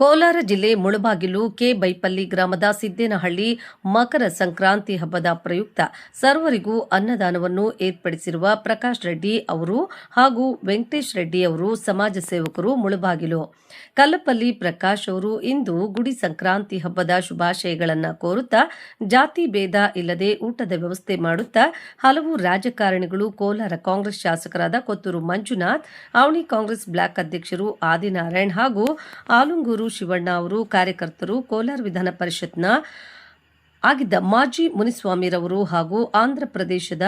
ಕೋಲಾರ ಜಿಲ್ಲೆ ಮುಳಬಾಗಿಲು ಕೆ ಬೈಪಲ್ಲಿ ಗ್ರಾಮದ ಸಿದ್ದೇನಹಳ್ಳಿ ಮಕರ ಸಂಕ್ರಾಂತಿ ಹಬ್ಬದ ಪ್ರಯುಕ್ತ ಸರ್ವರಿಗೂ ಅನ್ನದಾನವನ್ನು ಏರ್ಪಡಿಸಿರುವ ಪ್ರಕಾಶ್ ರೆಡ್ಡಿ ಅವರು ಹಾಗೂ ವೆಂಕಟೇಶ್ ರೆಡ್ಡಿ ಅವರು ಸಮಾಜ ಸೇವಕರು ಮುಳಬಾಗಿಲು. ಕಲ್ಲಪಲ್ಲಿ ಪ್ರಕಾಶ್ ಅವರು ಇಂದು ಗುಡಿ ಸಂಕ್ರಾಂತಿ ಹಬ್ಬದ ಶುಭಾಶಯಗಳನ್ನು ಕೋರುತ್ತಾ ಜಾತಿ ಭೇದ ಇಲ್ಲದೆ ಊಟದ ವ್ಯವಸ್ಥೆ ಮಾಡುತ್ತಾ ಹಲವು ರಾಜಕಾರಣಿಗಳು ಕೋಲಾರ ಕಾಂಗ್ರೆಸ್ ಶಾಸಕರಾದ ಕೊತ್ತೂರು ಮಂಜುನಾಥ್ ಅವಣಿ ಕಾಂಗ್ರೆಸ್ ಬ್ಲಾಕ್ ಅಧ್ಯಕ್ಷರು ಆದಿನಾರಾಯಣ್ ಹಾಗೂ ಆಲುಂಗೂರು ಶಿವಣ್ಣ ಅವರು ಕಾರ್ಯಕರ್ತರು ಕೋಲಾರ ವಿಧಾನ ಪರಿಷತ್ನ ಆಗಿದ್ದ ಮಾಜಿ ಮುನಿಸ್ವಾಮಿರವರು ಹಾಗೂ ಆಂಧ್ರ ಪ್ರದೇಶದ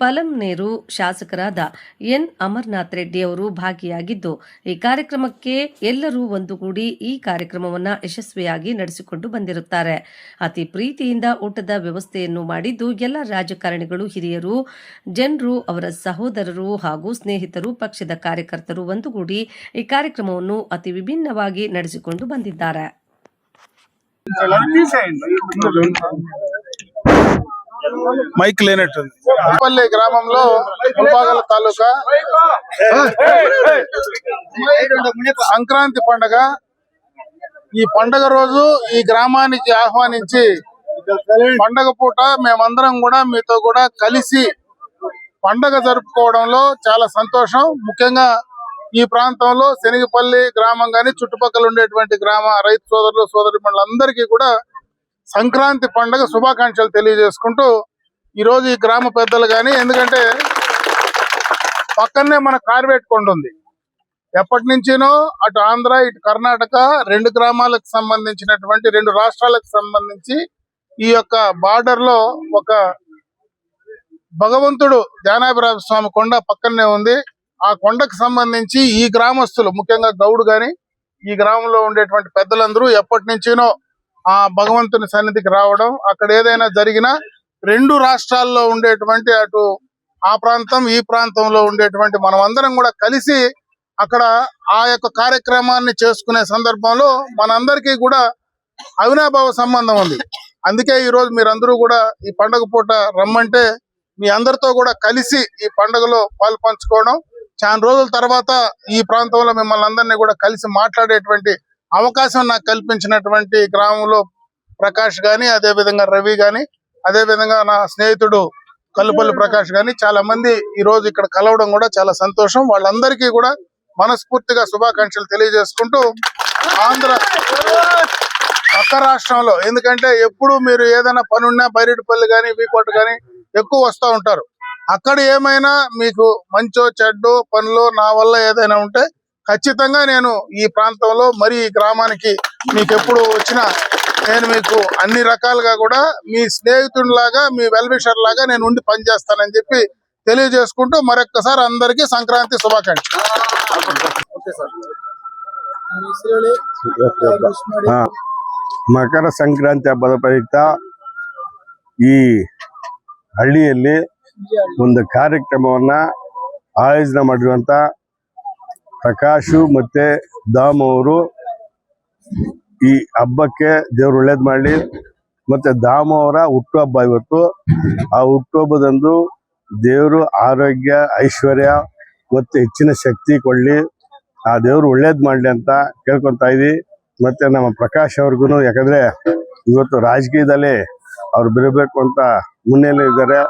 ಪಲಂನೇರು ಶಾಸಕರಾದ ಎನ್ ಅಮರ್ನಾಥ್ ರೆಡ್ಡಿ ಅವರು ಭಾಗಿಯಾಗಿದ್ದು, ಈ ಕಾರ್ಯಕ್ರಮಕ್ಕೆ ಎಲ್ಲರೂ ಒಂದುಗೂಡಿ ಈ ಕಾರ್ಯಕ್ರಮವನ್ನು ಯಶಸ್ವಿಯಾಗಿ ನಡೆಸಿಕೊಂಡು ಬಂದಿರುತ್ತಾರೆ. ಅತಿ ಪ್ರೀತಿಯಿಂದ ಊಟದ ವ್ಯವಸ್ಥೆಯನ್ನು ಮಾಡಿದ್ದು ಎಲ್ಲ ರಾಜಕಾರಣಿಗಳು ಹಿರಿಯರು, ಜನರು, ಅವರ ಸಹೋದರರು ಹಾಗೂ ಸ್ನೇಹಿತರು, ಪಕ್ಷದ ಕಾರ್ಯಕರ್ತರು ಒಂದುಗೂಡಿ ಈ ಕಾರ್ಯಕ್ರಮವನ್ನು ಅತಿ ವಿಭಿನ್ನವಾಗಿ ನಡೆಸಿಕೊಂಡು ಬಂದಿದ್ದಾರೆ. మైక్ లేనట్టుంది. పల్లి గ్రామంలో ముల్బాగల తాలూకా సంక్రాంతి పండగ. ఈ పండగ రోజు ఈ గ్రామానికి ఆహ్వానించి పండగ పూట మేమందరం కూడా మీతో కూడా కలిసి పండగ జరుపుకోవడంలో చాలా సంతోషం. ముఖ్యంగా ఈ ప్రాంతంలో శనగపల్లి గ్రామం కానీ చుట్టుపక్కల ఉండేటువంటి గ్రామ రైతు సోదరులు సోదరి అందరికీ కూడా సంక్రాంతి పండగ శుభాకాంక్షలు తెలియజేసుకుంటూ ఈ రోజు ఈ గ్రామ పెద్దలు గాని ఎందుకంటే పక్కనే మన కార్వేట్ కొండ ఉంది. ఎప్పటి నుంచినో అటు ఆంధ్ర ఇటు కర్ణాటక రెండు గ్రామాలకు సంబంధించినటువంటి రెండు రాష్ట్రాలకు సంబంధించి ఈ యొక్క బార్డర్లో ఒక భగవంతుడు ధ్యానాభిరాజ స్వామి కొండ పక్కనే ఉంది. ఆ కొండకు సంబంధించి ఈ గ్రామస్తులు ముఖ్యంగా గౌడు గాని ఈ గ్రామంలో ఉండేటువంటి పెద్దలందరూ ఎప్పటి నుంచినో ఆ భగవంతుని సన్నిధికి రావడం అక్కడ ఏదైనా జరిగినా రెండు రాష్ట్రాల్లో ఉండేటువంటి అటు ఆ ప్రాంతం ఈ ప్రాంతంలో ఉండేటువంటి మనం అందరం కూడా కలిసి అక్కడ ఆ యొక్క కార్యక్రమాన్ని చేసుకునే సందర్భంలో మనందరికీ కూడా అవినాభావ సంబంధం ఉంది. అందుకే ఈ రోజు మీరందరూ కూడా ఈ పండగ పూట రమ్మంటే మీ అందరితో కూడా కలిసి ఈ పండుగలో పాలు పంచుకోవడం చాలా రోజుల తర్వాత ఈ ప్రాంతంలో మిమ్మల్ని అందరినీ కూడా కలిసి మాట్లాడేటువంటి అవకాశం నాకు కల్పించినటువంటి గ్రామంలో ప్రకాష్ గాని అదే విధంగా రవి గాని అదే విధంగా నా స్నేహితుడు కల్లుపల్లి ప్రకాష్ గాని చాలా మంది ఈ రోజు ఇక్కడ కలవడం కూడా చాలా సంతోషం. వాళ్ళందరికీ కూడా మనస్ఫూర్తిగా శుభాకాంక్షలు తెలియజేసుకుంటూ ఆంధ్ర పక్క రాష్ట్రంలో ఎందుకంటే ఎప్పుడు మీరు ఏదైనా పని ఉన్నా బైరెడ్డిపల్లి కానీ వీకోట కానీ ఎక్కువ వస్తూ ఉంటారు. అక్కడ ఏమైనా మీకు మంచో చెడ్డో పనులు నా వల్ల ఏదైనా ఉంటే ఖచ్చితంగా నేను ఈ ప్రాంతంలో మరి ఈ గ్రామానికి మీకు ఎప్పుడు వచ్చినా నేను మీకు అన్ని రకాలుగా కూడా మీ స్నేహితుడిలాగా మీ వెల్విషర్ లాగా నేను ఉండి పనిచేస్తానని చెప్పి తెలియజేసుకుంటూ మరొక్కసారి అందరికీ సంక్రాంతి శుభాకాంక్షలు ఓకే సార్ ಹಾ. ಮಕರ ಸಂಕ್ರಾಂತಿ ಹಬ್ಬದ ಪ್ರಯುಕ್ತ ಈ ಹಳ್ಳಿಯಲ್ಲಿ ಒಂದು ಕಾರ್ಯಕ್ರಮವನ್ನ ಆಯೋಜನೆ ಮಾಡಿರುವಂತ ಪ್ರಕಾಶು ಮತ್ತೆ ದಾಮ್ ಅವರು ಈ ಹಬ್ಬಕ್ಕೆ ದೇವ್ರು ಒಳ್ಳೇದ್ ಮಾಡಲಿ. ಮತ್ತೆ ದಾಮ್ ಅವರ ಹುಟ್ಟುಹಬ್ಬ ಇವತ್ತು. ಆ ಹುಟ್ಟುಹಬ್ಬದಂದು ದೇವರು ಆರೋಗ್ಯ, ಐಶ್ವರ್ಯ ಮತ್ತೆ ಹೆಚ್ಚಿನ ಶಕ್ತಿ ಕೊಡ್ಲಿ. ಆ ದೇವ್ರು ಒಳ್ಳೇದ್ ಮಾಡ್ಲಿ ಅಂತ ಕೇಳ್ಕೊಂತಾ ಇದೀವಿ. ಮತ್ತೆ ನಮ್ಮ ಪ್ರಕಾಶ್ ಅವ್ರಿಗೂ ಯಾಕಂದ್ರೆ ಇವತ್ತು ರಾಜಕೀಯದಲ್ಲಿ ಅವ್ರು ಬರಬೇಕು ಅಂತ ಮುನ್ನೆಲೆ ಇದ್ದಾರೆ.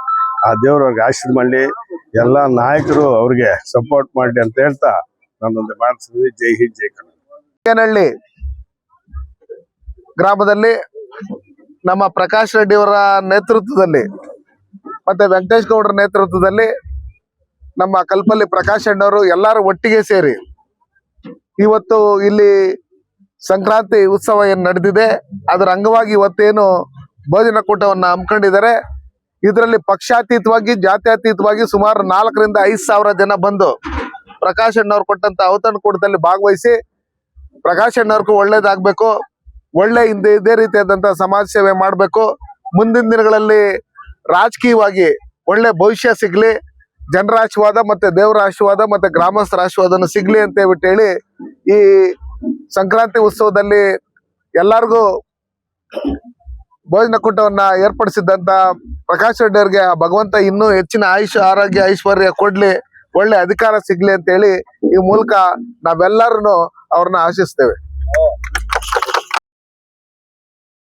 ಆ ದೇವ್ರ ಅವ್ರಿಗೆ ಆಶೀರ್ವಾದ ಮಾಡ್ಲಿ. ಎಲ್ಲಾ ನಾಯಕರು ಅವ್ರಿಗೆ ಸಪೋರ್ಟ್ ಮಾಡ್ಲಿ ಅಂತ ಹೇಳ್ತಾ ನಾನೊಂದು ಮಾಡಿಸಿದ್ವಿ ಜೈ ಹಿಂದ್, ಜೈ ಕನ್ನಡ. ಗ್ರಾಮದಲ್ಲಿ ನಮ್ಮ ಪ್ರಕಾಶ್ ರೆಡ್ಡಿ ಅವರ ನೇತೃತ್ವದಲ್ಲಿ ಮತ್ತೆ ವೆಂಕಟೇಶ್ ಗೌಡರ ನೇತೃತ್ವದಲ್ಲಿ ನಮ್ಮ ಕಲ್ಪಲ್ಲಿ ಪ್ರಕಾಶ್ ಅಣ್ಣವರು ಎಲ್ಲರೂ ಒಟ್ಟಿಗೆ ಸೇರಿ ಇವತ್ತು ಇಲ್ಲಿ ಸಂಕ್ರಾಂತಿ ಉತ್ಸವ ಏನು ನಡೆದಿದೆ, ಅದರ ಅಂಗವಾಗಿ ಇವತ್ತೇನು ಭೋಜನ ಕೂಟವನ್ನು ಹಮ್ಮಿಕೊಂಡಿದ್ದಾರೆ. ಇದರಲ್ಲಿ ಪಕ್ಷಾತೀತವಾಗಿ, ಜಾತ್ಯತೀತವಾಗಿ ಸುಮಾರು ನಾಲ್ಕರಿಂದ ಐದು ಸಾವಿರ ಜನ ಬಂದು ಪ್ರಕಾಶ್ ಅಣ್ಣವ್ರು ಕೊಟ್ಟಂತ ಔತಣ ಕೂಟದಲ್ಲಿ ಭಾಗವಹಿಸಿ ಪ್ರಕಾಶ್ ಅಣ್ಣವ್ರಿಗೂ ಒಳ್ಳೇದಾಗ್ಬೇಕು. ಒಳ್ಳೆ ಹಿಂದೆ ಇದೇ ರೀತಿಯಾದಂತಹ ಸಮಾಜ ಸೇವೆ ಮಾಡ್ಬೇಕು. ಮುಂದಿನ ದಿನಗಳಲ್ಲಿ ರಾಜಕೀಯವಾಗಿ ಒಳ್ಳೆ ಭವಿಷ್ಯ ಸಿಗ್ಲಿ. ಜನರ ಆಶೀರ್ವಾದ ಮತ್ತೆ ದೇವರ ಆಶೀರ್ವಾದ ಮತ್ತೆ ಗ್ರಾಮಸ್ಥರ ಆಶೀರ್ವಾದನು ಸಿಗ್ಲಿ ಅಂತ ಹೇಳ್ಬಿಟ್ಟು ಹೇಳಿ ಈ ಸಂಕ್ರಾಂತಿ ಉತ್ಸವದಲ್ಲಿ ಎಲ್ಲರಿಗೂ ಭೋಜನ ಕೂಟವನ್ನ ಏರ್ಪಡಿಸಿದಂತ ಪ್ರಕಾಶ್ ರೆಡ್ಡಿ ಅವ್ರಿಗೆ ಭಗವಂತ ಇನ್ನೂ ಹೆಚ್ಚಿನ ಆಯುಷ್ ಆರೋಗ್ಯ ಐಶ್ವರ್ಯ ಕೊಡ್ಲಿ. ಒಳ್ಳೆ ಅಧಿಕಾರ ಸಿಗ್ಲಿ ಅಂತ ಹೇಳಿ ಈ ಮೂಲಕ ನಾವೆಲ್ಲರೂ ಅವ್ರನ್ನ ಆಶಿಸ್ತೇವೆ.